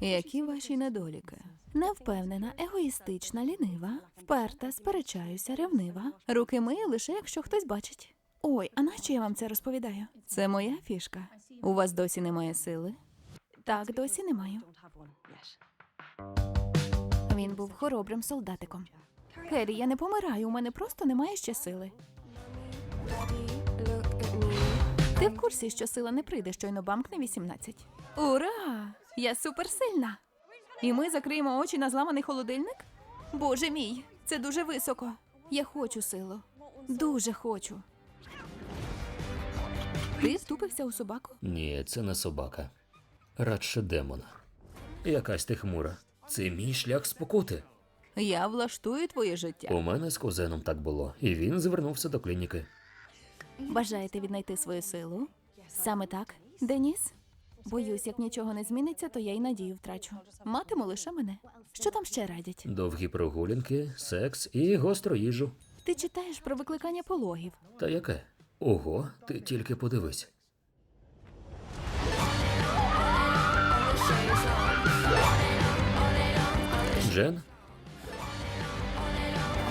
Які ваші недоліки? Невпевнена, егоїстична, лінива, вперта, сперечаюся, ревнива. Руки мию лише якщо хтось бачить. Ой, а нащо я вам це розповідаю? Це моя фішка. У вас досі немає сили? Так, досі не маю. Він був хоробрим солдатиком. Керрі, я не помираю, у мене просто немає ще сили. Ти в курсі, що сила не прийде, щойно бамкне 18? Ура! Я суперсильна! І ми закриємо очі на зламаний холодильник? Боже мій, це дуже високо. Я хочу силу. Дуже хочу. Ти втупився у собаку? Ні, це не собака. Радше демон. Якась ти хмура. Це мій шлях спокути. Я влаштую твоє життя. У мене з кузеном так було, і він звернувся до клініки. Бажаєте віднайти свою силу? Саме так, Деніс? Боюсь, як нічого не зміниться, то я й надію втрачу. Матиму лише мене. Що там ще радять? Довгі прогулянки, секс і гостру їжу. Ти читаєш про викликання пологів. Та яке? Ого, ти тільки подивись. Джен,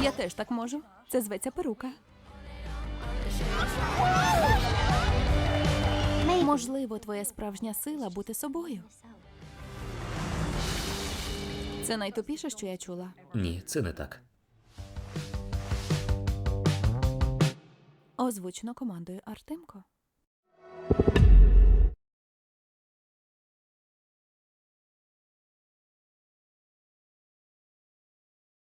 Я теж так можу. Це зветься перука. Можливо, твоя справжня сила бути собою. Це найтупіше, що я чула. ні, це не так. Озвучено командою Артемко.